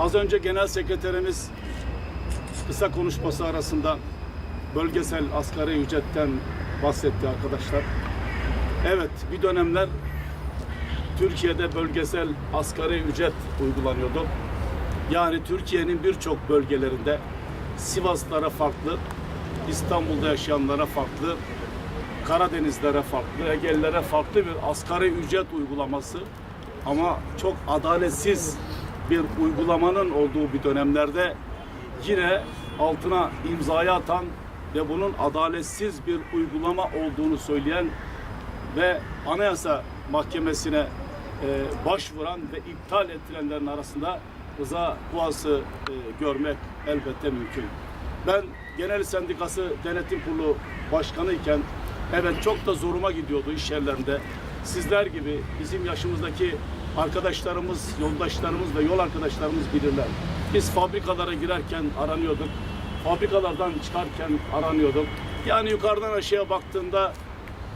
Az önce Genel Sekreterimiz kısa konuşması arasında bölgesel asgari ücretten bahsetti arkadaşlar. Evet bir dönemler Türkiye'de bölgesel asgari ücret uygulanıyordu. Yani Türkiye'nin birçok bölgelerinde Sivaslara farklı, İstanbul'da yaşayanlara farklı, Karadenizlere farklı, Ege'lilere farklı bir asgari ücret uygulaması ama çok adaletsiz bir uygulamanın olduğu bir dönemlerde yine altına imzayı atan ve bunun adaletsiz bir uygulama olduğunu söyleyen ve Anayasa Mahkemesi'ne e, başvuran ve iptal ettirenlerin arasında Rıza Kuas'ı e, görmek elbette mümkün. Ben Genel Sendikası Denetim Kurulu Başkanı iken evet çok da zoruma gidiyordu iş yerlerinde. Sizler gibi bizim yaşımızdaki arkadaşlarımız, yoldaşlarımız ve yol arkadaşlarımız bilirler. Biz fabrikalara girerken aranıyorduk. Fabrikalardan çıkarken aranıyorduk. Yani yukarıdan aşağıya baktığında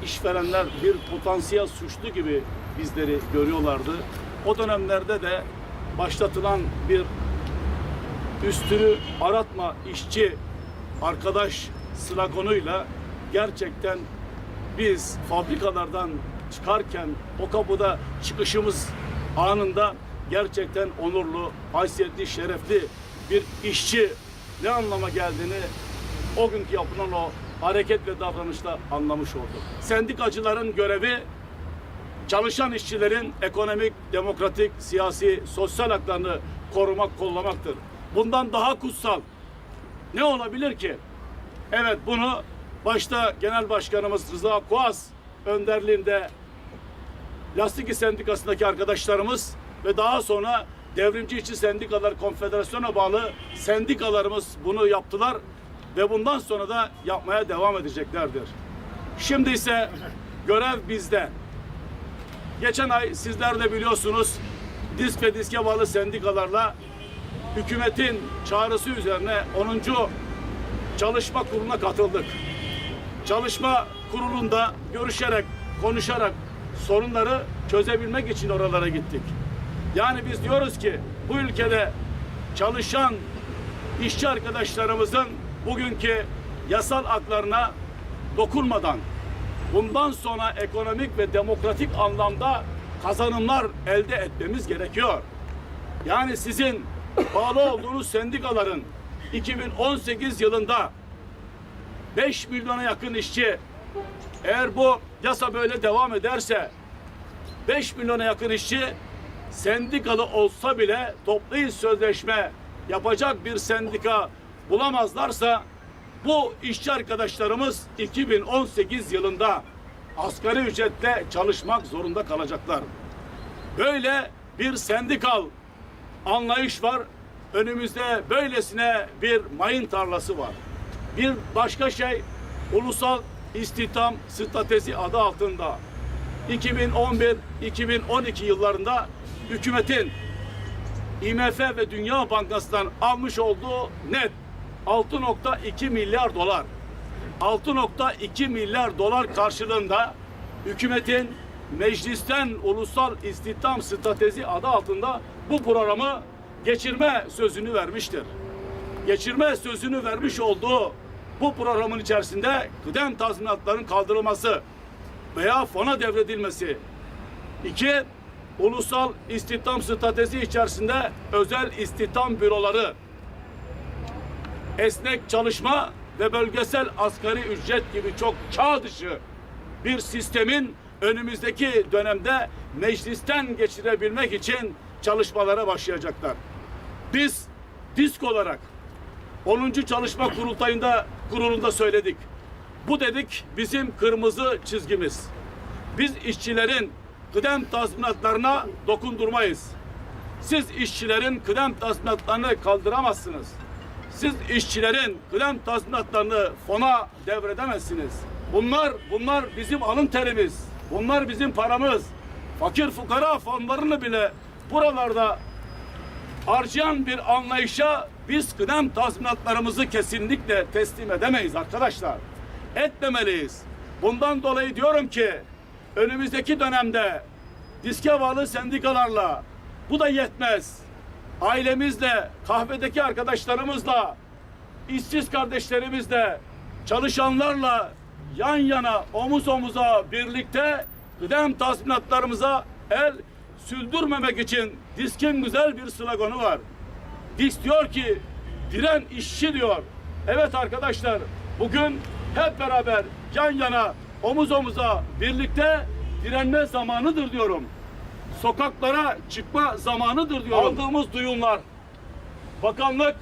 işverenler bir potansiyel suçlu gibi bizleri görüyorlardı. O dönemlerde de başlatılan bir üstünü aratma işçi arkadaş sloganıyla gerçekten biz fabrikalardan çıkarken o kapıda çıkışımız anında gerçekten onurlu, haysiyetli, şerefli bir işçi ne anlama geldiğini o günkü yapılan o hareket ve davranışla anlamış olduk. Sendikacıların görevi çalışan işçilerin ekonomik, demokratik, siyasi, sosyal haklarını korumak, kollamaktır. Bundan daha kutsal ne olabilir ki? Evet bunu başta Genel Başkanımız Rıza Kuas önderliğinde Lastik Sendikası'ndaki arkadaşlarımız ve daha sonra Devrimci İşçi Sendikalar Konfederasyon'a bağlı sendikalarımız bunu yaptılar ve bundan sonra da yapmaya devam edeceklerdir. Şimdi ise görev bizde. Geçen ay sizler de biliyorsunuz disk ve diske bağlı sendikalarla hükümetin çağrısı üzerine 10. çalışma kuruluna katıldık. Çalışma kurulunda görüşerek, konuşarak sorunları çözebilmek için oralara gittik. Yani biz diyoruz ki bu ülkede çalışan işçi arkadaşlarımızın bugünkü yasal haklarına dokunmadan bundan sonra ekonomik ve demokratik anlamda kazanımlar elde etmemiz gerekiyor. Yani sizin bağlı olduğunuz sendikaların 2018 yılında 5 milyona yakın işçi eğer bu yasa böyle devam ederse 5 milyona yakın işçi sendikalı olsa bile toplu iş sözleşme yapacak bir sendika bulamazlarsa bu işçi arkadaşlarımız 2018 yılında asgari ücretle çalışmak zorunda kalacaklar. Böyle bir sendikal anlayış var. Önümüzde böylesine bir mayın tarlası var. Bir başka şey ulusal istihdam strateji adı altında 2011-2012 yıllarında hükümetin IMF ve Dünya Bankası'ndan almış olduğu net 6.2 milyar dolar. 6.2 milyar dolar karşılığında hükümetin meclisten ulusal istihdam strateji adı altında bu programı geçirme sözünü vermiştir. Geçirme sözünü vermiş olduğu bu programın içerisinde kıdem tazminatlarının kaldırılması veya fona devredilmesi. İki, ulusal istihdam stratejisi içerisinde özel istihdam büroları, esnek çalışma ve bölgesel asgari ücret gibi çok çağ dışı bir sistemin önümüzdeki dönemde meclisten geçirebilmek için çalışmalara başlayacaklar. Biz disk olarak 10. Çalışma Kurultayında kurulunda söyledik. Bu dedik bizim kırmızı çizgimiz. Biz işçilerin kıdem tazminatlarına dokundurmayız. Siz işçilerin kıdem tazminatlarını kaldıramazsınız. Siz işçilerin kıdem tazminatlarını fona devredemezsiniz. Bunlar bunlar bizim alın terimiz. Bunlar bizim paramız. Fakir fukara fonlarını bile buralarda harcayan bir anlayışa biz kıdem tazminatlarımızı kesinlikle teslim edemeyiz arkadaşlar. Etmemeliyiz. Bundan dolayı diyorum ki önümüzdeki dönemde diske bağlı sendikalarla bu da yetmez. ailemizle, kahvedeki arkadaşlarımızla, işsiz kardeşlerimizle, çalışanlarla yan yana, omuz omuza birlikte kıdem tazminatlarımıza el sürdürmemek için diskin güzel bir sloganı var. Disk diyor ki diren işçi diyor. Evet arkadaşlar bugün hep beraber yan yana omuz omuza birlikte direnme zamanıdır diyorum. Sokaklara çıkma zamanıdır diyorum. Aldığımız duyumlar bakanlık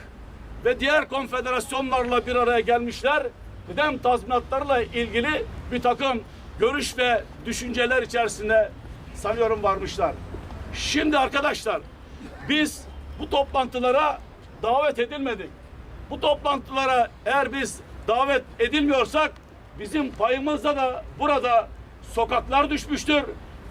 ve diğer konfederasyonlarla bir araya gelmişler. Kıdem tazminatlarla ilgili bir takım görüş ve düşünceler içerisinde sanıyorum varmışlar. Şimdi arkadaşlar biz bu toplantılara davet edilmedik. Bu toplantılara eğer biz davet edilmiyorsak bizim payımızda da burada sokaklar düşmüştür.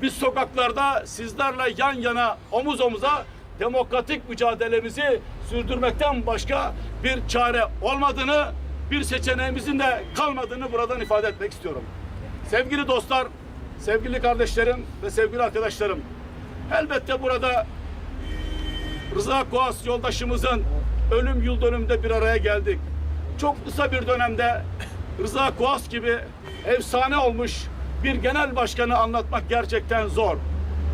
Biz sokaklarda sizlerle yan yana omuz omuza demokratik mücadelemizi sürdürmekten başka bir çare olmadığını, bir seçeneğimizin de kalmadığını buradan ifade etmek istiyorum. Sevgili dostlar, sevgili kardeşlerim ve sevgili arkadaşlarım, elbette burada Rıza Koğas yoldaşımızın ölüm yıl dönümünde bir araya geldik. Çok kısa bir dönemde Rıza Koğas gibi efsane olmuş bir genel başkanı anlatmak gerçekten zor.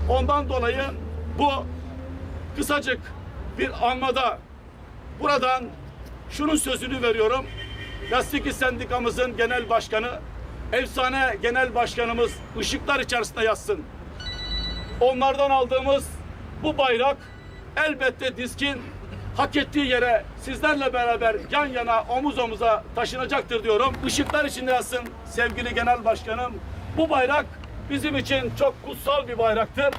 Ondan dolayı bu kısacık bir anmada buradan şunun sözünü veriyorum. Lastik Sendikamızın genel başkanı, efsane genel başkanımız ışıklar içerisinde yatsın. Onlardan aldığımız bu bayrak elbette diskin hak ettiği yere sizlerle beraber yan yana omuz omuza taşınacaktır diyorum. Işıklar içinde yatsın sevgili genel başkanım. Bu bayrak bizim için çok kutsal bir bayraktır.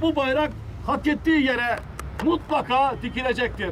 Bu bayrak hak ettiği yere mutlaka dikilecektir.